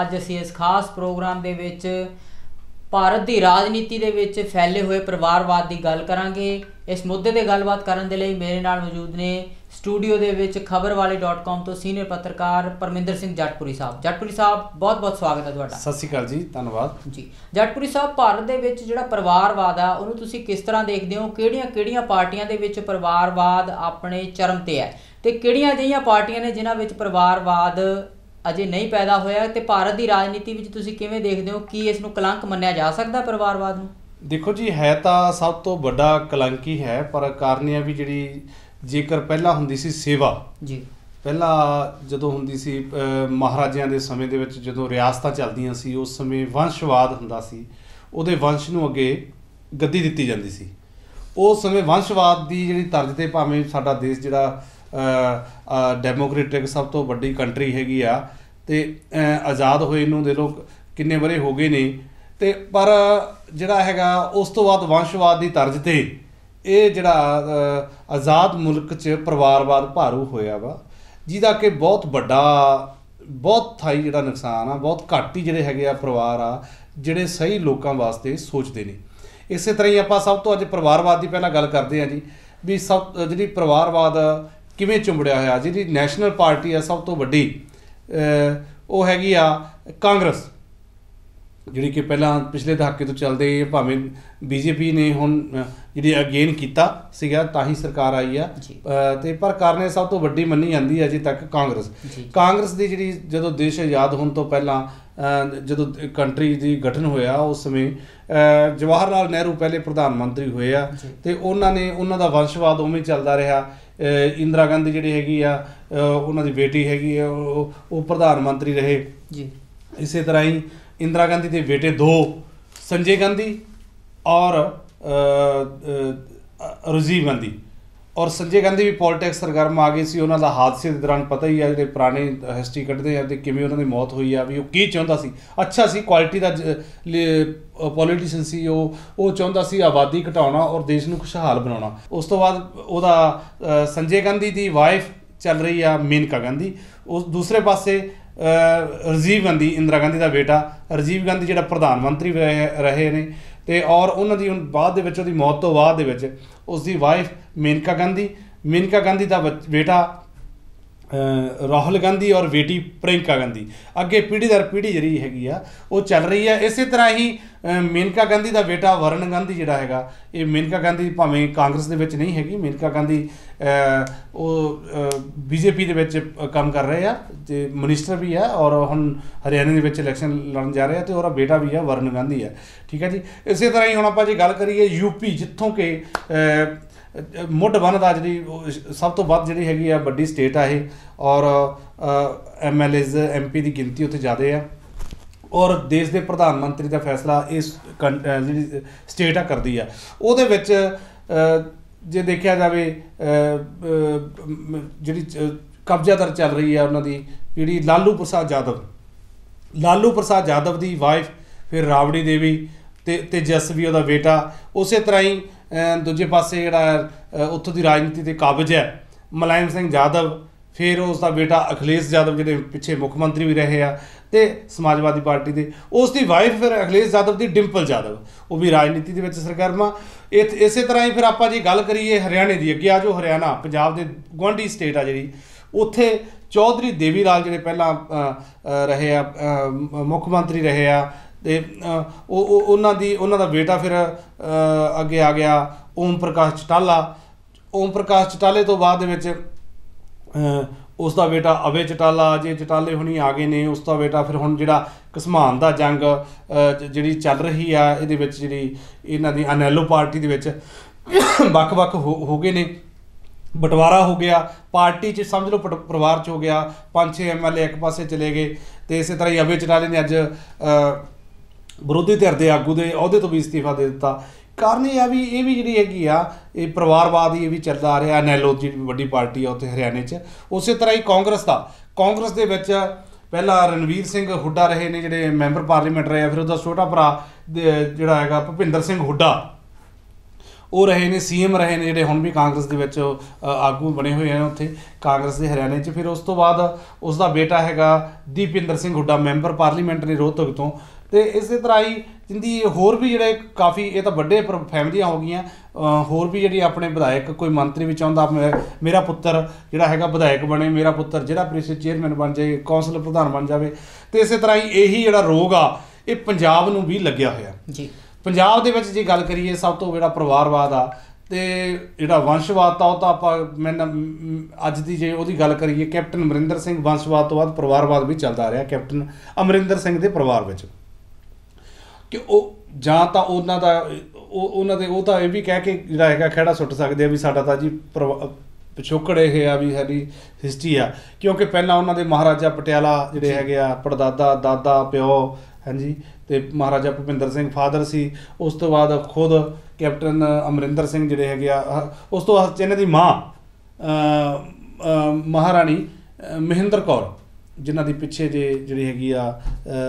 ਅੱਜ ਅਸੀਂ ਇਸ ਖਾਸ ਪ੍ਰੋਗਰਾਮ ਦੇ ਵਿੱਚ ਭਾਰਤ ਦੀ ਰਾਜਨੀਤੀ ਦੇ ਵਿੱਚ ਫੈਲੇ ਹੋਏ ਪਰਿਵਾਰਵਾਦ ਦੀ ਗੱਲ ਕਰਾਂਗੇ। ਇਸ ਮੁੱਦੇ ਤੇ ਗੱਲਬਾਤ ਕਰਨ ਦੇ ਲਈ ਮੇਰੇ ਨਾਲ ਮੌਜੂਦ ਨੇ ਸਟੂਡੀਓ ਦੇ ਵਿੱਚ ਖਬਰਵਾਲੇ.com ਤੋਂ ਸੀਨੀਅਰ ਪੱਤਰਕਾਰ ਪਰਮਿੰਦਰ ਸਿੰਘ ਜੱਟਪੁਰੀ ਸਾਹਿਬ। ਜੱਟਪੁਰੀ ਸਾਹਿਬ ਬਹੁਤ-ਬਹੁਤ ਸਵਾਗਤ ਹੈ ਤੁਹਾਡਾ। ਸਤਿ ਸ਼੍ਰੀ ਅਕਾਲ ਜੀ ਧੰਨਵਾਦ। ਜੀ ਜੱਟਪੁਰੀ ਸਾਹਿਬ ਭਾਰਤ ਦੇ ਵਿੱਚ ਜਿਹੜਾ ਪਰਿਵਾਰਵਾਦ ਆ ਉਹਨੂੰ ਤੁਸੀਂ ਕਿਸ ਤਰ੍ਹਾਂ ਦੇਖਦੇ ਹੋ? ਕਿਹੜੀਆਂ-ਕਿਹੜੀਆਂ ਪਾਰਟੀਆਂ ਦੇ ਵਿੱਚ ਪਰਿਵਾਰਵਾਦ ਆਪਣੇ ਚਰਮ ਤੇ ਹੈ? ਤੇ ਕਿਹੜੀਆਂ ਅਜਿਹੀਆਂ ਪਾਰਟੀਆਂ ਨੇ ਜਿਨ੍ਹਾਂ ਵਿੱਚ ਪਰਿਵਾਰਵਾਦ ਅਜੇ ਨਹੀਂ ਪੈਦਾ ਹੋਇਆ ਤੇ ਭਾਰਤ ਦੀ ਰਾਜਨੀਤੀ ਵਿੱਚ ਤੁਸੀਂ ਕਿਵੇਂ ਦੇਖਦੇ ਹੋ? ਕੀ ਇਸ ਨੂੰ ਕਲੰਕ ਮੰਨਿਆ ਜਾ ਸਕਦਾ ਪਰਿਵਾਰਵਾਦ ਨੂੰ? ਦੇਖੋ ਜੀ ਹੈ ਤਾਂ ਸਭ ਤੋਂ ਵੱਡਾ ਕਲੰਕੀ ਹੈ ਪਰ ਕਾਰਨ ਇਹ ਹੈ ਵੀ ਜਿਹੜੀ ਜੇਕਰ ਪਹਿਲਾਂ ਹੁੰਦੀ ਸੀ ਸੇਵਾ ਜੀ। ਪਹਿਲਾਂ ਜਦੋਂ ਹੁੰਦੀ ਸੀ ਮਹਾਰਾਜਿਆਂ ਦੇ ਸਮੇਂ ਦੇ ਵਿੱਚ ਜਦੋਂ ਰਿਆਸਤਾਂ ਚੱਲਦੀਆਂ ਸੀ ਉਸ ਸਮੇਂ ਵੰਸ਼ਵਾਦ ਹੁੰਦਾ ਸੀ ਉਹਦੇ ਵੰਸ਼ ਨੂੰ ਅੱਗੇ ਗੱਦੀ ਦਿੱਤੀ ਜਾਂਦੀ ਸੀ। ਉਸ ਸਮੇਂ ਵੰਸ਼ਵਾਦ ਦੀ ਜਿਹੜੀ ਤਰਜ਼ ਤੇ ਭਾਵੇਂ ਸਾਡਾ ਦੇਸ਼ ਜਿਹੜਾ ਡੈਮੋਕ੍ਰੈਟਿਕ ਸਭ ਤੋਂ ਵੱਡੀ ਕੰਟਰੀ ਹੈਗੀ ਆ। ਤੇ ਆਜ਼ਾਦ ਹੋਏ ਨੂੰ ਦੇ ਲੋਕ ਕਿੰਨੇ ਬਰੇ ਹੋ ਗਏ ਨੇ। ਤੇ, ਪਰ ਜਿਹੜਾ ਹੈਗਾ, ਉਸ ਤੋਂ ਬਾਅਦ ਵੰਸ਼ਵਾਦ ਦੀ ਤਰਜ਼ ਤੇ ਇਹ ਜਿਹੜਾ ਆਜ਼ਾਦ ਮੁਲਕ 'ਚ ਪਰਿਵਾਰਵਾਦ ਭਾਰੂ ਹੋਇਆ ਵਾ। ਜਿਹਦਾ ਕਿ ਬਹੁਤ ਵੱਡਾ, ਬਹੁਤ ਥਾਈ ਜਿਹੜਾ ਨੁਕਸਾਨ ਆ, ਬਹੁਤ ਘੱਟ ਹੀ ਜਿਹੜੇ ਹੈਗੇ ਆ ਪਰਿਵਾਰ ਆ, ਜਿਹੜੇ ਸਹੀ ਲੋਕਾਂ ਵਾਸਤੇ ਸੋਚਦੇ ਨੇ। ਇਸੇ ਤਰ੍ਹਾਂ ਹੀ ਆਪਾਂ ਸਭ ਤੋਂ ਅੱਜ ਪਰਿਵਾਰਵਾਦ ਦੀ ਪਹਿਲਾਂ ਗੱਲ ਕਰਦੇ ਆ ਜੀ। ਵੀ ਸਭ, ਜਿਹੜੀ ਪਰਿਵਾਰਵਾਦ ਕਿਵੇਂ ਚੁੰਬੜਿਆ ਹੋਇਆ? ਜਿਹੜੀ ਨੈਸ਼ਨਲ ਪਾਰਟੀ ਆ ਸਭ ਤੋਂ ਵੱਡੀ ਉਹ ਹੈਗੀ ਆ ਕਾਂਗਰਸ ਜਿਹੜੀ ਕਿ ਪਹਿਲਾਂ ਪਿਛਲੇ ਦਹਾਕੇ ਤੋਂ ਚੱਲਦੇ ਆ, ਭਾਵੇਂ ਬੀਜੇਪੀ ਨੇ ਹੁਣ ਜਿਹੜੀ ਅਗੇਨ ਕੀਤਾ ਸੀਗਾ ਤਾਂ ਹੀ ਸਰਕਾਰ ਆਈ ਆ। ਤੇ ਪਰ ਕਾਰਨ ਇਹ ਸਭ ਤੋਂ ਵੱਡੀ ਮੰਨੀ ਜਾਂਦੀ ਹੈ ਅਜੇ ਤੱਕ ਕਾਂਗਰਸ। ਕਾਂਗਰਸ ਦੀ ਜਿਹੜੀ ਜਦੋਂ ਦੇਸ਼ ਆਜ਼ਾਦ ਹੋਣ ਤੋਂ ਪਹਿਲਾਂ ਜਦੋਂ ਕੰਟਰੀ ਦੀ ਗਠਨ ਹੋਇਆ ਉਸ ਸਮੇਂ ਜਵਾਹਰ ਲਾਲ ਨਹਿਰੂ ਪਹਿਲੇ ਪ੍ਰਧਾਨ ਮੰਤਰੀ ਹੋਏ ਆ। ਤੇ ਉਹਨਾਂ ਨੇ ਉਹਨਾਂ ਦਾ ਵੰਸ਼ਵਾਦ ਉਵੇਂ ਚੱਲਦਾ ਰਿਹਾ। ਇੰਦਰਾ ਗਾਂਧੀ ਜਿਹੜੀ ਹੈਗੀ ਆ ਉਹਨਾਂ ਦੀ ਬੇਟੀ ਹੈਗੀ ਆ ਉਹ ਉਹ ਪ੍ਰਧਾਨ ਮੰਤਰੀ ਰਹੇ। ਜੀ। ਇਸੇ ਤਰ੍ਹਾਂ ਹੀ ਇੰਦਰਾ ਗਾਂਧੀ ਦੇ ਬੇਟੇ ਦੋ ਸੰਜੇ ਗਾਂਧੀ ਔਰ ਰਾਜੀਵ ਗਾਂਧੀ। ਔਰ ਸੰਜੇ ਗਾਂਧੀ ਵੀ ਪੋਲਿਟਿਕਸ ਸਰਗਰਮ ਆ ਗਏ ਸੀ ਉਹਨਾਂ ਦਾ ਹਾਦਸੇ ਦੇ ਦੌਰਾਨ ਪਤਾ ਹੀ ਆ ਜਿਹੜੇ ਪੁਰਾਣੇ ਹਿਸਟਰੀ ਕੱਢਦੇ ਆ ਤੇ ਕਿਵੇਂ ਉਹਨਾਂ ਦੀ ਮੌਤ ਹੋਈ ਆ ਵੀ ਉਹ ਕੀ ਚਾਹੁੰਦਾ ਸੀ। ਅੱਛਾ ਸੀ ਕੁਆਲਿਟੀ ਦਾ ਪੋਲੀਟੀਸ਼ੀਅਨ ਸੀ ਉਹ ਉਹ ਚਾਹੁੰਦਾ ਸੀ ਆਬਾਦੀ ਘਟਾਉਣਾ ਔਰ ਦੇਸ਼ ਨੂੰ ਖੁਸ਼ਹਾਲ ਬਣਾਉਣਾ। ਉਸ ਤੋਂ ਬਾਅਦ ਉਹਦਾ ਸੰਜੇ ਗਾਂਧੀ ਦੀ ਵਾਈਫ ਚੱਲ ਰਹੀ ਆ ਮੇਨਕਾ ਗਾਂਧੀ। ਉਸ ਦੂਸਰੇ ਪਾਸੇ ਅ, ਰਾਜੀਵ ਗਾਂਧੀ ਇੰਦਰਾ ਗਾਂਧੀ ਦਾ ਬੇਟਾ। ਰਾਜੀਵ ਗਾਂਧੀ ਜਿਹੜਾ ਪ੍ਰਧਾਨ ਮੰਤਰੀ ਰਹੇ ਰਹੇ ਨੇ। ਤੇ ਔਰ ਉਹਨਾਂ ਦੀ ਹੁਣ ਬਾਅਦ ਦੇ ਵਿੱਚ ਉਹਦੀ ਮੌਤ ਤੋਂ ਬਾਅਦ ਦੇ ਵਿੱਚ ਉਸ ਦੀ ਵਾਈਫ ਮੇਨਕਾ ਗਾਂਧੀ ਮੇਨਕਾ ਗਾਂਧੀ ਦਾ ਬੱਚ- ਬੇਟਾ ਰਾਹੁਲ ਗਾਂਧੀ ਔਰ ਬੇਟੀ ਪ੍ਰਿੰਕਾ ਗਾਂਧੀ। ਅੱਗੇ ਪੀੜ੍ਹੀ ਦਰ ਪੀੜ੍ਹੀ ਜਿਹੜੀ ਹੈਗੀ ਆ ਉਹ ਚੱਲ ਰਹੀ ਹੈ ਇਸੇ ਤਰ੍ਹਾਂ ਹੀ ਮੇਨਕਾ ਗਾਂਧੀ ਦਾ ਬੇਟਾ ਵਰਨ ਗਾਂਧੀ ਜਿਹੜਾ ਹੈਗਾ ਇਹ ਮੇਨਕਾ ਗਾਂਧੀ ਭਾਵੇਂ ਕਾਂਗਰਸ ਦੇ ਵਿੱਚ ਨਹੀਂ ਹੈਗੀ ਮੇਨਕਾ ਗਾਂਧੀ ਅ, ਉਹ ਬੀਜੇਪੀ ਦੇ ਵਿੱਚ ਕੰਮ ਕਰ ਰਹੇ ਆ ਤੇ ਮਿਨਿਸਟਰ ਵੀ ਆ ਔਰ ਹੁਣ ਹਰਿਆਣਾ ਦੇ ਵਿੱਚ ਇਲੈਕਸ਼ਨ ਲੜਨ ਜਾ ਰਹੇ ਆ ਤੇ ਉਹਦਾ ਬੇਟਾ ਵੀ ਆ ਵਰਨ ਗਾਂਧੀ ਆ। ਠੀਕ ਹੈ ਜੀ? ਇਸੇ ਤਰ੍ਹਾਂ ਹੀ ਹੁਣ ਆਪਾਂ ਜੇ ਗੱਲ ਕਰੀਏ ਯੂਪੀ ਜਿੱਥੋਂ ਕਿ ਮੁੱਢ ਬਣਦਾ ਜਿਹੜੀ ਉਹ ਸਭ ਤੋਂ ਵੱਧ ਜਿਹੜੀ ਹੈਗੀ ਆ ਵੱਡੀ ਸਟੇਟ ਆ ਇਹ। ਔਰ ਐਮਐਲਏਜ਼ ਐਮਪੀ ਦੀ ਗਿਣਤੀ ਉੱਥੇ ਜ਼ਿਆਦਾ ਆ। ਔਰ ਦੇਸ਼ ਦੇ ਪ੍ਰਧਾਨ ਮੰਤਰੀ ਦਾ ਫੈਸਲਾ ਇਸ ਕੰ- ਜਿਹੜੀ ਸਟੇਟ ਆ ਕਰਦੀ ਆ। ਉਹਦੇ ਵਿੱਚ ਜੇ ਦੇਖਿਆ ਜਾਵੇ ਜਿਹੜੀ ਚ- ਕਬਜ਼ਾਦਾਰ ਚੱਲ ਰਹੀ ਆ ਉਹਨਾਂ ਦੀ, ਜਿਹੜੀ ਲਾਲੂ ਪ੍ਰਸਾਦ ਯਾਦਵ। ਲਾਲੂ ਪ੍ਰਸਾਦ ਯਾਦਵ ਦੀ ਵਾਈਫ ਫਿਰ ਰਾਵੜੀ ਦੇਵੀ ਤੇ ਤੇਜਸਵੀ ਉਹਦਾ ਬੇਟਾ। ਉਸੇ ਤਰ੍ਹਾਂ ਹੀ ਦੂਜੇ ਪਾਸੇ ਜਿਹੜਾ ਉੱਥੋਂ ਦੀ ਰਾਜਨੀਤੀ ਤੇ ਕਾਬਜ ਹੈ, ਮਲਾਇਮ ਸਿੰਘ ਯਾਦਵ ਫਿਰ ਉਸ ਦਾ ਬੇਟਾ ਅਖਿਲੇਸ਼ ਯਾਦਵ ਜਿਹੜੇ ਪਿੱਛੇ ਮੁੱਖ ਮੰਤਰੀ ਵੀ ਰਹੇ ਆ ਤੇ ਸਮਾਜਵਾਦੀ ਪਾਰਟੀ ਦੇ ਉਸ ਦੀ ਵਾਈਫ ਫਿਰ ਅਖਿਲੇਸ਼ ਯਾਦਵ ਦੀ ਡਿੰਪਲ ਯਾਦਵ ਉਹ ਵੀ ਰਾਜਨੀਤੀ ਦੇ ਵਿੱਚ ਸਰਗਰਮ। ਆ ਇਥ- ਇਸੇ ਤਰ੍ਹਾਂ ਹੀ ਫਿਰ ਆਪਾਂ ਜੀ ਗੱਲ ਕਰੀਏ ਹਰਿਆਣੇ ਦੀ, ਅੱਗੇ ਆ ਜੋ ਹਰਿਆਣਾ, ਪੰਜਾਬ ਦੇ ਗੁਆਂਢੀ ਸਟੇਟ ਆ ਜਿਹੜੀ, ਉੱਥੇ ਚੌਧਰੀ ਦੇਵੀ ਲਾਲ ਜਿਹੜੇ ਪਹਿਲਾਂ ਰਹੇ ਆ ਮੁੱਖ ਮੰਤਰੀ ਰਹੇ ਆ ਤੇ ਉਹ ਉਹਨਾਂ ਦੀ ਉਹਨਾਂ ਦਾ ਬੇਟਾ ਫਿਰ ਅੱਗੇ ਆ ਗਿਆ ਓਮ ਪ੍ਰਕਾਸ਼ ਚਟਾਲਾ। ਓਮ ਪ੍ਰਕਾਸ਼ ਚਟਾਲੇ ਤੋਂ ਬਾਅਦ ਦੇ ਵਿੱਚ ਅ, ਉਸ ਦਾ ਬੇਟਾ ਅਵੇ ਚਟਾਲਾ ਜੇ ਚਟਾਲੇ ਹੁਣੀ ਆ ਗਏ ਨੇ ਉਸ ਦਾ ਬੇਟਾ ਫਿਰ ਹੁਣ ਜਿਹੜਾ ਕਸਮਾਨ ਦਾ ਜੰਗ ਜਿਹੜੀ ਚੱਲ ਰਹੀ ਆ ਇਹਦੇ ਵਿੱਚ ਜਿਹੜੀ ਇਹਨਾਂ ਦੀ ਅਨੈਲੋ ਪਾਰਟੀ ਦੇ ਵਿੱਚ ਵੱਖ-ਵੱਖ ਹੋ ਹੋ ਗਏ ਨੇ। ਬਟਵਾਰਾ ਹੋ ਗਿਆ ਪਾਰਟੀ 'ਚ ਸਮਝ ਲਓ ਪਟ- ਪਰਿਵਾਰ 'ਚ ਹੋ ਗਿਆ ਪੰਜ ਛੇ ਐਮਐਲਏ ਇੱਕ ਪਾਸੇ ਚਲੇ ਗਏ ਤੇ ਇਸੇ ਤਰ੍ਹਾਂ ਹੀ ਅਵੇ ਚਟਾਲੇ ਨੇ ਅੱਜ ਵਿਰੋਧੀ ਧਿਰ ਦੇ ਆਗੂ ਦੇ, ਅਹੁਦੇ ਤੋਂ ਵੀ ਅਸਤੀਫਾ ਦੇ ਦਿੱਤਾ। ਕਾਰਨ ਇਹ ਆ ਵੀ, ਇਹ ਵੀ ਜਿਹੜੀ ਹੈਗੀ ਆ, ਇਹ ਪਰਿਵਾਰਵਾਦ ਹੀ ਇਹ ਵੀ ਚੱਲਦਾ ਆ ਰਿਹਾ ਨੈਲੋ ਜਿਹੜੀ ਵੱਡੀ ਪਾਰਟੀ ਆ ਉੱਥੇ ਹਰਿਆਣੇ 'ਚ। ਉਸੇ ਤਰ੍ਹਾਂ ਹੀ ਕਾਂਗਰਸ ਦਾ, ਕਾਂਗਰਸ ਦੇ ਵਿੱਚ ਪਹਿਲਾਂ ਰਣਵੀਰ ਸਿੰਘ ਹੁੱਡਾ ਰਹੇ ਨੇ, ਜਿਹੜੇ ਮੈਂਬਰ ਪਾਰਲੀਮੈਂਟ ਰਹੇ ਆ, ਫਿਰ ਉਹਦਾ ਛੋਟਾ ਭਰਾ ਜਿਹੜਾ ਹੈਗਾ ਭੁਪਿੰਦਰ ਸਿੰਘ ਹੁੱਡਾ, ਉਹ ਰਹੇ ਨੇ, ਸੀਐਮ ਰਹੇ ਨੇ, ਜਿਹੜੇ ਹੁਣ ਵੀ ਕਾਂਗਰਸ ਦੇ ਵਿੱਚ ਆਗੂ ਬਣੇ ਹੋਏ ਹਨ ਉੱਥੇ, ਕਾਂਗਰਸ ਦੇ ਹਰਿਆਣੇ 'ਚ। ਫਿਰ ਉਸ ਤੋਂ ਬਾਅਦ ਉਸ ਦਾ ਬੇਟਾ ਹੈਗਾ ਦੀਪਿੰਦਰ ਸਿੰਘ ਹੁੱਡਾ, ਮੈਂਬਰ ਪਾਰਲੀਮੈਂਟ ਨੇ ਰੋਹਤਕ ਤੋਂ। ਤੇ ਇਸੇ ਤਰ੍ਹਾਂ ਹੀ ਜਿੰਦੀ ਹੋਰ ਵੀ ਜਿਹੜੇ ਕਾਫੀ ਇਹ ਤਾਂ ਵੱਡੇ ਪਰ- ਫੈਮਲੀਆਂ ਹੋ ਗਈਆਂ ਹੋਰ ਵੀ ਜਿਹੜੀ ਆਪਣੇ ਵਿਧਾਇਕ ਕੋਈ ਮੰਤਰੀ ਵੀ ਚਾਹੁੰਦਾ ਮੇਰਾ ਪੁੱਤਰ ਜਿਹੜਾ ਹੈਗਾ ਵਿਧਾਇਕ ਬਣੇ ਮੇਰਾ ਪੁੱਤਰ ਜਿਹੜਾ ਪ੍ਰੀਸ਼ਦ ਚੇਅਰਮੈਨ ਬਣ ਜਾਏ ਕੌਂਸਲ ਪ੍ਰਧਾਨ ਬਣ ਜਾਵੇ ਤੇ ਇਸੇ ਤਰ੍ਹਾਂ ਹੀ ਇਹੀ ਜਿਹੜਾ ਰੋਗ ਆ ਇਹ ਪੰਜਾਬ ਨੂੰ ਵੀ ਲੱਗਿਆ ਹੋਇਆ। ਜੀ। ਪੰਜਾਬ ਦੇ ਵਿੱਚ ਜੇ ਗੱਲ ਕਰੀਏ ਸਭ ਤੋਂ ਜਿਹੜਾ ਪਰਿਵਾਰਵਾਦ ਆ ਤੇ ਜਿਹੜਾ ਵੰਸ਼ਵਾਦ ਤਾਂ ਉਹ ਤਾਂ ਆਪਾਂ ਮ- ਅੱਜ ਦੀ ਜੇ ਉਹਦੀ ਗੱਲ ਕਰੀਏ ਕੈਪਟਨ ਅਮਰਿੰਦਰ ਸਿੰਘ ਵੰਸ਼ਵਾਦ ਤੋਂ ਬਾਅਦ ਪਰਿਵਾਰਵਾਦ ਵੀ ਚੱਲਦਾ ਰਿਹਾ ਕੈਪਟਨ ਅਮਰਿੰਦਰ ਸਿੰਘ ਦੇ ਪਰਿਵਾਰ ਵਿੱਚ। ਕਿ ਉਹ ਜਾਂ ਤਾਂ ਉਹਨਾਂ ਦਾ ਉਹ ਉਹਨਾਂ ਦੇ ਉਹ ਤਾਂ ਇਹ ਵੀ ਕਹਿ ਕੇ ਜਿਹੜਾ ਹੈਗਾ ਖਹਿੜਾ ਸੁੱਟ ਸਕਦੇ ਆ ਵੀ ਸਾਡਾ ਤਾਂ ਜੀ ਪਿਛੋਕੜ ਇਹ ਆ ਵੀ ਸਾਡੀ ਹਿਸਟਰੀ ਆ। ਕਿਉਂਕਿ ਪਹਿਲਾਂ ਉਹਨਾਂ ਦੇ ਮਹਾਰਾਜਾ ਪਟਿਆਲਾ ਜਿਹੜੇ ਹੈਗੇ ਆ ਪੜਦਾਦਾ ਦਾਦਾ ਪਿਓ ਹਾਂਜੀ ਤੇ ਮਹਾਰਾਜਾ ਭੁਪਿੰਦਰ ਸਿੰਘ ਫਾਦਰ ਸੀ। ਉਸ ਤੋਂ ਬਾਅਦ ਖੁਦ ਕੈਪਟਨ ਅਮਰਿੰਦਰ ਸਿੰਘ ਜਿਹੜੇ ਹੈਗੇ ਆ ਉਸ ਤੋਂ ਬਾਅਦ ਇਹਨਾਂ ਦੀ ਮਾਂ ਮਹਾਰਾਣੀ ਮਹਿੰਦਰ ਕੌਰ। ਜਿਨ੍ਹਾਂ ਦੀ ਪਿੱਛੇ ਜੇ ਜਿਹੜੀ ਹੈਗੀ ਆ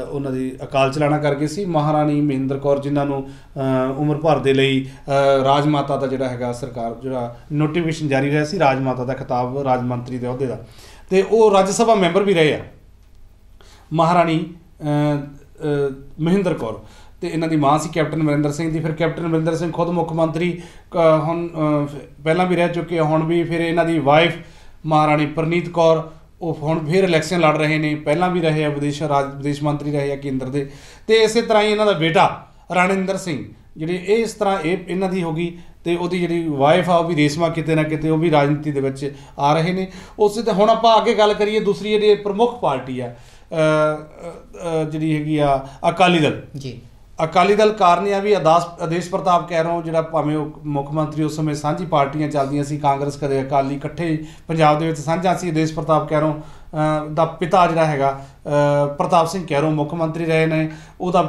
ਉਹਨਾਂ ਦੀ ਅਕਾਲ ਚਲਾਣਾ ਕਰ ਗਏ ਸੀ। ਮਹਾਰਾਣੀ ਮਹਿੰਦਰ ਕੌਰ ਜਿਨ੍ਹਾਂ ਨੂੰ ਉਮਰ ਭਰ ਦੇ ਲਈ ਰਾਜ ਮਾਤਾ ਦਾ ਜਿਹੜਾ ਹੈਗਾ ਸਰਕਾਰ ਜਿਹੜਾ ਨੋਟੀਫਿਕੇਸ਼ਨ ਜਾਰੀ ਹੋਇਆ ਸੀ ਰਾਜ ਮਾਤਾ ਦਾ ਖਿਤਾਬ ਰਾਜ ਮੰਤਰੀ ਦੇ ਅਹੁਦੇ ਦਾ। ਤੇ ਉਹ ਰਾਜ ਸਭਾ ਮੈਂਬਰ ਵੀ ਰਹੇ ਆ। ਮਹਾਰਾਣੀ ਮਹਿੰਦਰ ਕੌਰ। ਤੇ ਇਹਨਾਂ ਦੀ ਮਾਂ ਸੀ ਕੈਪਟਨ ਅਮਰਿੰਦਰ ਸਿੰਘ ਦੀ। ਫਿਰ ਕੈਪਟਨ ਅਮਰਿੰਦਰ ਸਿੰਘ ਖੁਦ ਮੁੱਖ ਮੰਤਰੀ ਅ, ਹੁਣ ਪਹਿਲਾਂ ਵੀ ਰਹਿ ਚੁੱਕੇ ਆ। ਹੁਣ ਵੀ ਫਿਰ ਇਹਨਾਂ ਦੀ ਵਾਈਫ ਮਹਾਰਾਣੀ ਪ੍ਰਨੀਤ ਕੌਰ ਉਹ ਹੁਣ ਫਿਰ ਇਲੈਕਸ਼ਨ ਲੜ ਰਹੇ ਨੇ, ਪਹਿਲਾਂ ਵੀ ਰਹੇ ਆ ਵਿਦੇਸ਼ ਰਾਜ, ਵਿਦੇਸ਼ ਮੰਤਰੀ ਰਹੇ ਆ ਕੇਂਦਰ ਦੇ। ਤੇ ਇਸੇ ਤਰ੍ਹਾਂ ਹੀ ਇਹਨਾਂ ਦਾ ਬੇਟਾ ਰਣਿੰਦਰ ਸਿੰਘ, ਜਿਹੜੇ ਇਹ ਇਸ ਤਰ੍ਹਾਂ ਇਹ ਇਹਨਾਂ ਦੀ ਹੋ ਗਈ ਤੇ ਉਹਦੀ ਜਿਹੜੀ ਵਾਈਫ ਆ ਉਹ ਵੀ ਰੇਸ਼ਮਾ ਕਿਤੇ ਨਾ ਕਿਤੇ ਉਹ ਵੀ ਰਾਜਨੀਤੀ ਦੇ ਵਿੱਚ ਆ ਰਹੇ ਨੇ। ਉਸੇ ਤੇ ਹੁਣ ਆਪਾਂ ਅੱਗੇ ਗੱਲ ਕਰੀਏ, ਦੂਸਰੀ ਜਿਹੜੀ ਪ੍ਰਮੁੱਖ ਪਾਰਟੀ ਆ ਜਿਹੜੀ ਹੈਗੀ ਆ ਅਕਾਲੀ ਦਲ। ਜੀ। ਅਕਾਲੀ ਦਲ ਕਾਰਨ ਆ ਵੀ ਅਦਾਸ ਆਦੇਸ਼ ਪ੍ਰਤਾਪ ਕਹਿ ਜਿਹੜਾ ਭਾਵੇਂ ਉਹ ਮੁੱਖ ਮੰਤਰੀ ਉਸ ਸਮੇਂ ਸਾਂਝੀ ਪਾਰਟੀਆਂ ਚੱਲਦੀਆਂ ਸੀ ਕਾਂਗਰਸ ਕਦੇ ਅਕਾਲੀ ਇਕੱਠੇ ਪੰਜਾਬ ਦੇ ਵਿੱਚ ਸਾਂਝਾ ਸੀ ਆਦੇਸ਼ ਪ੍ਰਤਾਪ ਕਹਿਰੋਂ ਅ, ਦਾ ਪਿਤਾ ਜਿਹੜਾ ਹੈਗਾ ਪ੍ਰਤਾਪ ਸਿੰਘ ਕਹਿਰੋਂ ਮੁੱਖ ਮੰਤਰੀ ਰਹੇ ਨੇ ਉਹਦਾ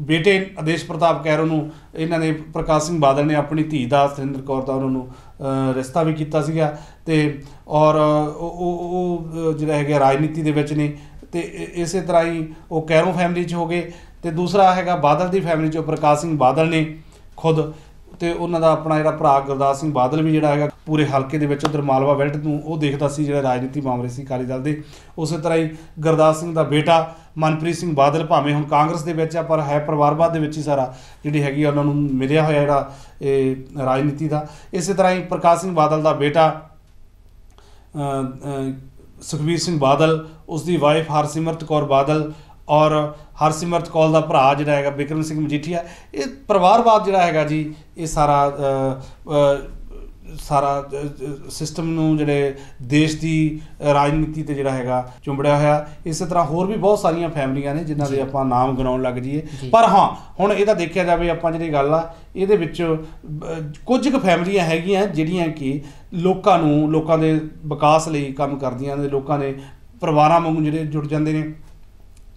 ਬੇਟੇ ਆਦੇਸ਼ ਪ੍ਰਤਾਪ ਕਹਿਰੋਂ ਨੂੰ ਇਹਨਾਂ ਨੇ ਪ੍ਰਕਾਸ਼ ਸਿੰਘ ਬਾਦਲ ਨੇ ਆਪਣੀ ਧੀ ਦਾ ਸੁਰਿੰਦਰ ਕੌਰ ਦਾ ਉਹਨਾਂ ਨੂੰ ਰਿਸ਼ਤਾ ਵੀ ਕੀਤਾ ਸੀਗਾ ਤੇ ਔਰ ਉਹ ਜਿਹੜਾ ਹੈਗਾ ਰਾਜਨੀਤੀ ਦੇ ਵਿੱਚ ਨੇ ਤੇ ਇਸੇ ਤਰ੍ਹਾਂ ਹੀ ਉਹ ਕੈਰੋਂ ਫੈਮਿਲੀ 'ਚ ਹੋ ਗਏ। ਤੇ ਦੂਸਰਾ ਹੈਗਾ ਬਾਦਲ ਦੀ ਫੈਮਿਲੀ 'ਚੋਂ ਪ੍ਰਕਾਸ਼ ਸਿੰਘ ਬਾਦਲ ਨੇ ਖੁਦ ਤੇ ਉਹਨਾਂ ਦਾ ਆਪਣਾ ਜਿਹੜਾ ਭਰਾ ਗੁਰਦਾਸ ਸਿੰਘ ਬਾਦਲ ਵੀ ਜਿਹੜਾ ਹੈਗਾ ਪੂਰੇ ਹਲਕੇ ਦੇ ਵਿੱਚ ਉਧਰ ਮਾਲਵਾ ਬੈਲਟ ਨੂੰ ਉਹ ਦੇਖਦਾ ਸੀ ਜਿਹੜਾ ਰਾਜਨੀਤੀ ਮਾਮਲੇ ਸੀ ਅਕਾਲੀ ਦਲ ਦੇ। ਉਸੇ ਤਰ੍ਹਾਂ ਹੀ ਗੁਰਦਾਸ ਸਿੰਘ ਦਾ ਬੇਟਾ ਮਨਪ੍ਰੀਤ ਸਿੰਘ ਬਾਦਲ ਭਾਵੇਂ ਹੁਣ ਕਾਂਗਰਸ ਦੇ ਵਿੱਚ ਆ ਪਰ ਹੈ ਪਰਿਵਾਰਵਾਦ ਦੇ ਵਿੱਚ ਹੀ ਸਾਰਾ ਜਿਹੜੀ ਹੈਗੀ ਆ ਉਹਨਾਂ ਨੂੰ ਮਿਲਿਆ ਹੋਇਆ ਜਿਹੜਾ ਇਹ ਰਾਜਨੀਤੀ ਦਾ। ਇਸੇ ਤਰ੍ਹਾਂ ਹੀ ਪ੍ਰਕਾਸ਼ ਸਿੰਘ ਬਾਦਲ ਦਾ ਬੇਟਾ ਅ, ਸੁਖਬੀਰ ਸਿੰਘ ਬਾਦਲ ਉਸ ਦੀ ਵਾਈਫ ਹਰਸਿਮਰਤ ਕੌਰ ਬਾਦਲ ਔਰ ਹਰਸਿਮਰਤ ਕੌਰ ਦਾ ਭਰਾ ਜਿਹੜਾ ਹੈਗਾ ਬਿਕਰਮ ਸਿੰਘ ਮਜੀਠੀਆ ਇਹ ਪਰਿਵਾਰਵਾਦ ਜਿਹੜਾ ਹੈਗਾ ਜੀ ਇਹ ਸਾਰਾ ਸਾਰਾ ਸਿਸਟਮ ਨੂੰ ਜਿਹੜੇ ਦੇਸ਼ ਦੀ ਰਾਜਨੀਤੀ ਤੇ ਜਿਹੜਾ ਹੈਗਾ ਚੁੰਬੜਿਆ ਹੋਇਆ। ਇਸੇ ਤਰ੍ਹਾਂ ਹੋਰ ਵੀ ਬਹੁਤ ਸਾਰੀਆਂ ਫੈਮਲੀਆਂ ਨੇ ਜਿਨ੍ਹਾਂ ਦੇ ਆਪਾਂ ਨਾਮ ਗਿਣਾਉਣ ਲੱਗ ਜਾਈਏ। ਪਰ ਹਾਂ ਹੁਣ ਇਹਦਾ ਦੇਖਿਆ ਜਾਵੇ ਆਪਾਂ ਜਿਹੜੀ ਗੱਲ ਆ ਇਹਦੇ ਵਿੱਚ ਕੁਝ ਕੁ ਫੈਮਲੀਆਂ ਹੈਗੀਆਂ ਜਿਹੜੀਆਂ ਕਿ ਲੋਕਾਂ ਨੂੰ ਲੋਕਾਂ ਦੇ ਵਿਕਾਸ ਲਈ ਕੰਮ ਕਰਦੀਆਂ ਨੇ ਲੋਕਾਂ ਦੇ ਪਰਿਵਾਰਾਂ ਵਾਂਗੂ ਜਿਹੜੇ ਜੁੜ ਜਾਂਦੇ ਨੇ।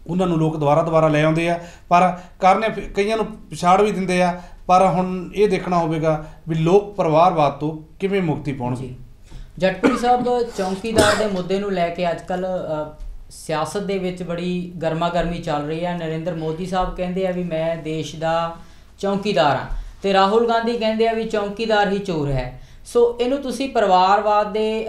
ਉਹਨਾਂ ਨੂੰ ਲੋਕ ਦੁਬਾਰਾ ਦੁਬਾਰਾ ਲੈ ਆਉਂਦੇ ਆ। ਪਰ ਕਰਨੇ ਕਈਆਂ ਨੂੰ ਪਛਾੜ ਵੀ ਦਿੰਦੇ ਆ। ਪਰ ਹੁਣ ਇਹ ਦੇਖਣਾ ਹੋਵੇਗਾ ਵੀ ਲੋਕ ਪਰਿਵਾਰਵਾਦ ਤੋਂ ਕਿਵੇਂ ਮੁਕਤੀ ਪਾਉਣਗੇ। ਜੀ। ਸਾਹਿਬ, ਚੌਂਕੀਦਾਰ ਦੇ ਮੁੱਦੇ ਨੂੰ ਲੈ ਕੇ ਅੱਜਕੱਲ ਸਿਆਸਤ ਦੇ ਵਿੱਚ ਬੜੀ ਗਰਮਾ ਗਰਮੀ ਚੱਲ ਰਹੀ ਹੈ। ਨਰਿੰਦਰ ਮੋਦੀ ਸਾਹਿਬ ਕਹਿੰਦੇ ਆ ਵੀ ਮੈਂ ਦੇਸ਼ ਦਾ ਚੌਂਕੀਦਾਰ ਹਾਂ ਤੇ ਰਾਹੁਲ ਗਾਂਧੀ ਕਹਿੰਦੇ ਆ ਵੀ ਚੌਂਕੀਦਾਰ ਹੀ ਚੋਰ ਹੈ। ਸੋ ਇਹਨੂੰ ਤੁਸੀਂ ਪਰਿਵਾਰਵਾਦ ਦੇ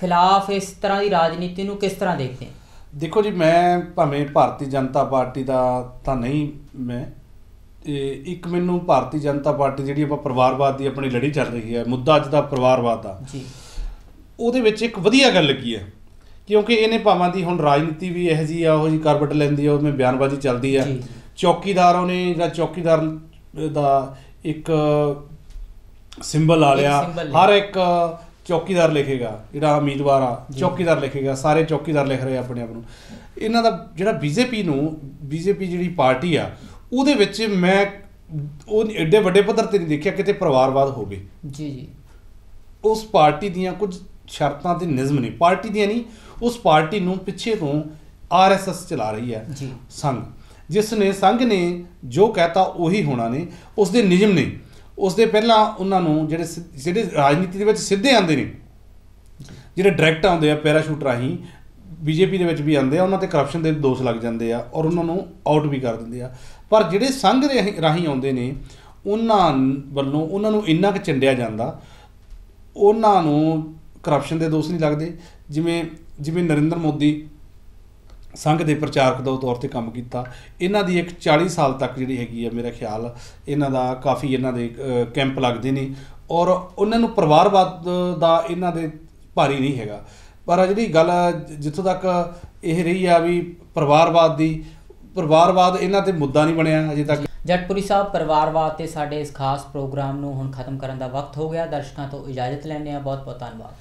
ਖਿਲਾਫ ਇਸ ਤਰ੍ਹਾਂ ਦੀ ਰਾਜਨੀਤੀ ਨੂੰ ਕਿਸ ਤਰ੍ਹਾਂ ਦੇਖਦੇ ਹੋ? ਦੇਖੋ ਜੀ ਮੈਂ ਭਾਵੇਂ ਭਾਰਤੀ ਜਨਤਾ ਪਾਰਟੀ ਦਾ ਤਾਂ ਨਹੀਂ ਮੈਂ ਇਹ ਇੱਕ ਮੈਨੂੰ ਭਾਰਤੀ ਜਨਤਾ ਪਾਰਟੀ ਜਿਹੜੀ ਆਪਾਂ ਪਰਿਵਾਰਵਾਦ ਦੀ ਆਪਣੀ ਲੜੀ ਚੱਲ ਰਹੀ ਹੈ ਮੁੱਦਾ ਅੱਜ ਦਾ ਪਰਿਵਾਰਵਾਦ ਦਾ ਜੀ। ਉਹਦੇ ਵਿੱਚ ਇੱਕ ਵਧੀਆ ਗੱਲ ਕੀ ਹੈ? ਕਿਉਂਕਿ ਇਹਨੇ ਭਾਵਾਂ ਦੀ ਹੁਣ ਰਾਜਨੀਤੀ ਵੀ ਇਹੋ ਜੀ ਆ ਉਹ ਜੀ ਕਰਬਟ ਲੈਂਦੀ ਆ ਉਹਵੇਂ ਬਿਆਨਬਾਜ਼ੀ ਚੱਲਦੀ ਆ। ਜੀ, ਜੀ। ਚੌਕੀਦਾਰ ਉਹਨੇ ਜਿਹੜਾ ਚੌਕੀਦਾਰ ਦਾ ਇੱਕ ਸਿੰਬਲ ਆ ਲਿਆ ਹਰ ਇੱਕ ਚੌਕੀਦਾਰ ਲਿਖੇਗਾ ਜਿਹੜਾ ਉਮੀਦਵਾਰ ਆ। ਚੌਕੀਦਾਰ ਲਿਖੇਗਾ ਸਾਰੇ ਚੌਕੀਦਾਰ ਲਿਖ ਰਹੇ ਆ ਆਪਣੇ ਆਪ ਨੂੰ। ਇਹਨਾਂ ਦਾ ਜਿਹੜਾ ਬੀਜੇਪੀ ਨੂੰ ਬੀਜੇਪੀ ਜਿਹੜੀ ਪਾਰਟੀ ਆ ਉਹਦੇ ਵਿੱਚ ਮੈਂ ਉਹ ਐਡੇ ਵੱਡੇ ਪੱਧਰ ਤੇ ਨਹੀਂ ਦੇਖਿਆ ਕਿਤੇ ਪਰਿਵਾਰਵਾਦ ਹੋਵੇ। ਜੀ ਜੀ। ਉਸ ਪਾਰਟੀ ਦੀਆਂ ਕੁਝ ਸ਼ਰਤਾਂ ਤੇ ਨਿਯਮ ਨੇ। ਪਾਰਟੀ ਦੀਆਂ ਨਹੀਂ ਉਸ ਪਾਰਟੀ ਨੂੰ ਪਿੱਛੇ ਤੋਂ ਆਰਐਸਐਸ ਚਲਾ ਰਹੀ ਹੈ ਜੀ। ਸੰਘ। ਜਿਸ ਨੇ ਸੰਘ ਨੇ ਜੋ ਕਹਤਾ ਉਹੀ ਹੋਣਾ ਨੇ ਉਸ ਦੇ ਨਿਯਮ ਨੇ। ਉਸ ਦੇ ਪਹਿਲਾਂ ਉਹਨਾਂ ਨੂੰ ਜਿਹੜੇ ਸਿ- ਜਿਹੜੇ ਰਾਜਨੀਤੀ ਦੇ ਵਿੱਚ ਸਿੱਧੇ ਆਉਂਦੇ ਨੇ, ਜਿਹੜੇ ਡਾਇਰੈਕਟ ਆਉਂਦੇ ਆ ਪੈਰਾਸ਼ੂਟ ਰਾਹੀਂ, ਬੀਜੇਪੀ ਦੇ ਵਿੱਚ ਵੀ ਆਉਂਦੇ ਆ, ਉਹਨਾਂ ਤੇ ਕਰਪਸ਼ਨ ਦੇ ਦੋਸ਼ ਲੱਗ ਜਾਂਦੇ ਆ ਔਰ ਉਹਨਾਂ ਨੂੰ ਆਊਟ ਵੀ ਕਰ ਦਿੰਦੇ ਆ। ਪਰ ਜਿਹੜੇ ਸੰਘ ਦੇ ਰਾਹੀਂ- ਰਾਹੀਂ ਆਉਂਦੇ ਨੇ, ਉਹਨਾਂ ਵੱਲੋਂ ਉਹਨਾਂ ਨੂੰ ਇੰਨਾ ਕੁ ਚੰਡਿਆ ਜਾਂਦਾ, ਉਹਨਾਂ ਨੂੰ ਕਰਪਸ਼ਨ ਦੇ ਦੋਸ਼ ਨਹੀਂ ਲੱਗਦੇ। ਜਿਵੇਂ ਜਿਵੇਂ ਨਰਿੰਦਰ ਮੋਦੀ ਸੰਘ ਦੇ ਪ੍ਰਚਾਰਕ ਦੇ ਤੌਰ ਤੇ ਕੰਮ ਕੀਤਾ। ਇਹਨਾਂ ਦੀ ਇੱਕ 40 ਸਾਲ ਤੱਕ ਜਿਹੜੀ ਹੈਗੀ ਆ ਮੇਰਾ ਖਿਆਲ, ਇਹਨਾਂ ਦਾ ਕਾਫੀ ਇਹਨਾਂ ਦੇ ਕੈਂਪ ਲੱਗਦੇ ਨੇ ਔਰ ਉਹਨਾਂ ਨੂੰ ਪਰਿਵਾਰਵਾਦ ਦਾ ਇਹਨਾਂ ਦੇ ਭਾਰੀ ਨਹੀਂ ਹੈਗਾ। ਪਰ ਜਿਹੜੀ ਗੱਲ ਜਿੱਥੋਂ ਤੱਕ ਇਹ ਰਹੀ ਆ ਵੀ ਪਰਿਵਾਰਵਾਦ ਦੀ, ਪਰਿਵਾਰਵਾਦ ਇਹਨਾਂ ਤੇ ਮੁੱਦਾ ਨਹੀਂ ਬਣਿਆ ਅਜੇ ਤੱਕ। ਜਟਪੁਰੀ ਸਾਹਿਬ, ਪਰਿਵਾਰਵਾਦ ਤੇ ਸਾਡੇ ਇਸ ਖਾਸ ਪ੍ਰੋਗਰਾਮ ਨੂੰ ਹੁਣ ਖਤਮ ਕਰਨ ਦਾ ਵਕਤ ਹੋ ਗਿਆ। ਦਰਸ਼ਕਾਂ ਤੋਂ ਇਜਾਜ਼ਤ ਲੈਂਦੇ ਆ ਬਹੁਤ ਬਹੁਤ ਧੰਨਵਾਦ।